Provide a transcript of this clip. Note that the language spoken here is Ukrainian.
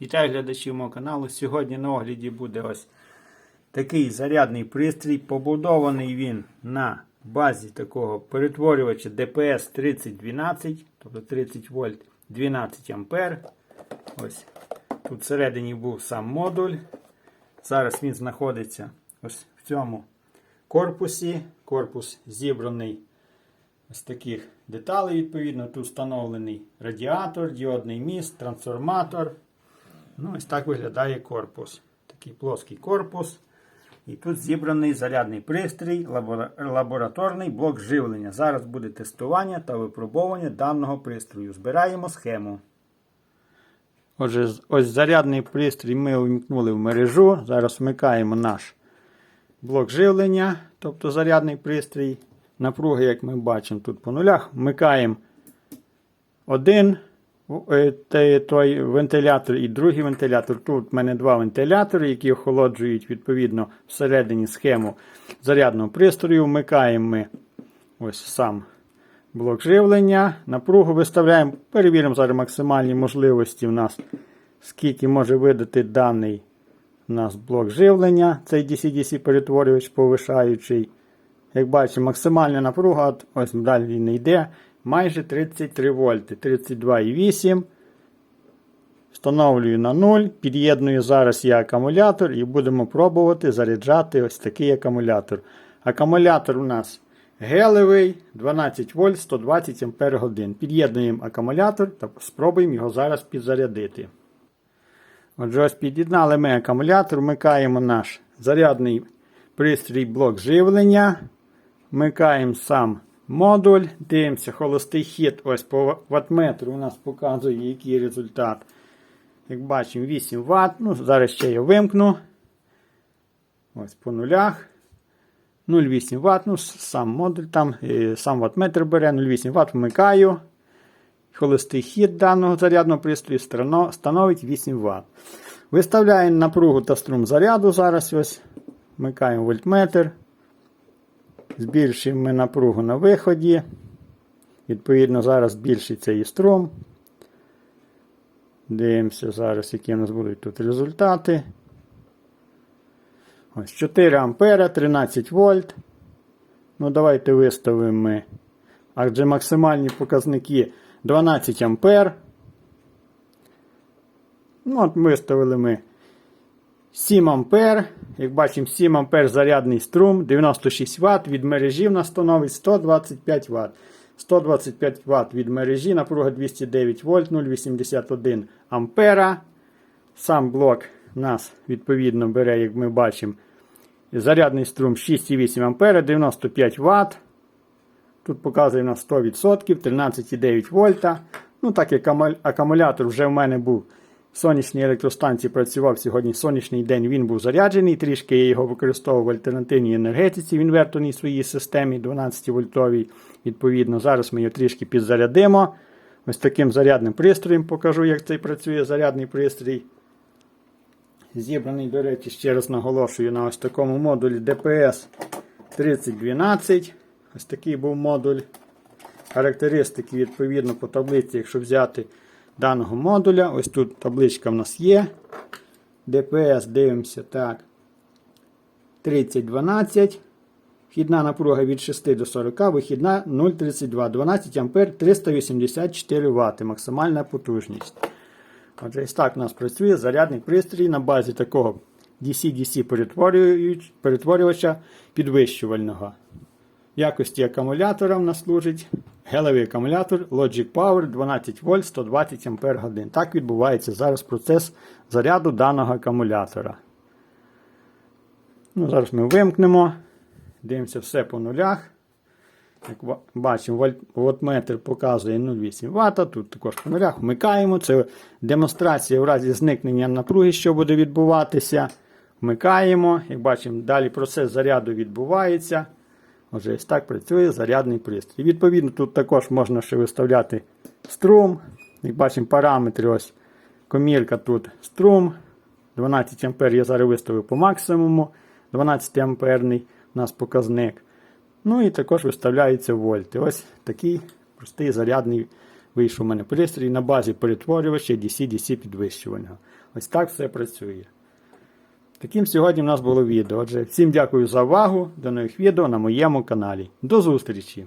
Вітаю глядачів мого каналу. Сьогодні на огляді буде ось такий зарядний пристрій. Побудований він на базі такого перетворювача DPS 3012, тобто 30 вольт 12 ампер. Ось тут всередині був сам модуль. Зараз він знаходиться ось в цьому корпусі. Корпус зібраний з таких деталей, відповідно. Тут встановлений радіатор, діодний міст, трансформатор. Ну, ось так виглядає корпус. Такий плоский корпус. І тут зібраний зарядний пристрій, лабораторний блок живлення. Зараз буде тестування та випробовування даного пристрою. Збираємо схему. Отже, ось зарядний пристрій ми увімкнули в мережу. Зараз вмикаємо наш блок живлення, тобто зарядний пристрій. Напруги, як ми бачимо, тут по нулях. Вмикаємо один е, те- той вентилятор і другий вентилятор. Тут в мене два вентилятори, які охолоджують відповідно всередині схему зарядного пристрою. Вмикаємо ми ось сам блок живлення. Напругу виставляємо. Перевіримо зараз максимальні можливості в нас, скільки може видати даний у нас блок живлення, цей DC-DC перетворювач повишаючий. Як бачимо, максимальна напруга, ось далі не йде, майже 33 вольти, 32,8. Встановлюю на 0, під'єдную зараз я акумулятор і будемо пробувати заряджати ось такий акумулятор. Акумулятор у нас гелевий 12 вольт 120 ампер годин. Під'єднуємо акумулятор та спробуємо його зараз підзарядити. Отже, ось під'єднали ми акумулятор, вмикаємо наш зарядний пристрій блок живлення. Вмикаємо сам модуль, дивимося, холостий хід ось по ваттметру у нас показує, який результат. Як бачимо, 8 Вт. Ну, зараз ще я вимкну. Ось по нулях. 0,8 Вт. Ну, сам модуль там, е, сам ваттметр бере 0,8 Вт, вмикаю. Холостий хід даного зарядного пристрою становить 8 Вт. Виставляємо напругу та струм заряду. Зараз ось вмикаємо вольтметр. Збільшуємо ми напругу на виході. Відповідно, зараз збільшиться і струм. Дивимося зараз, які у нас будуть тут результати. Ось 4 ампера, 13 вольт. Ну, давайте виставимо ми. Адже максимальні показники 12 ампер. Ну, от виставили ми 7 ампер. Як бачимо, 7 ампер зарядний струм, 96 Вт. Від мережі в нас становить 125 Вт. 125 Вт від мережі, напруга 209 вольт, 0,81 ампера. Сам блок нас відповідно бере, як ми бачимо, зарядний струм 6,8 ампера, 95 Вт. Тут показує на 100%, 13,9 вольта. Ну, так як акумулятор вже в мене був сонячній електростанції працював сьогодні сонячний день, він був заряджений. Трішки я його використовував в альтернативній енергетиці в інверторній своїй системі 12 вольтовій. Відповідно, зараз ми його трішки підзарядимо. Ось таким зарядним пристроєм покажу, як цей працює зарядний пристрій. Зібраний, до речі, ще раз наголошую на ось такому модулі DPS 3012. Ось такий був модуль. Характеристики, відповідно, по таблиці, якщо взяти даного модуля. Ось тут табличка в нас є. ДПС, дивимося, так. 3012. Вхідна напруга від 6 до 40, вихідна 0,32, 12 А 384 Вт. Максимальна потужність. Отже, ось так у нас працює зарядний пристрій на базі такого DC-DC перетворювача підвищувального. В якості акумулятора в нас служить гелевий акумулятор Logic Power 12 вольт 120 Ампер. Так відбувається зараз процес заряду даного акумулятора. Ну, зараз ми вимкнемо. Дивимося все по нулях. Як бачимо, вольт- вольтметр показує 0,8 Вт. Тут також по нулях вмикаємо. Це демонстрація в разі зникнення напруги, що буде відбуватися. Вмикаємо. Як бачимо, далі процес заряду відбувається. Отже, ось так працює зарядний пристрій. Відповідно, тут також можна ще виставляти струм. Як бачимо, параметри ось комірка тут струм. 12 А я зараз виставив по максимуму. 12 амперний у нас показник. Ну і також виставляються вольти. Ось такий простий зарядний вийшов у мене пристрій на базі перетворювача DC-DC підвищувального. Ось так все працює. Таким сьогодні в нас було відео. Отже, всім дякую за увагу. До нових відео на моєму каналі. До зустрічі!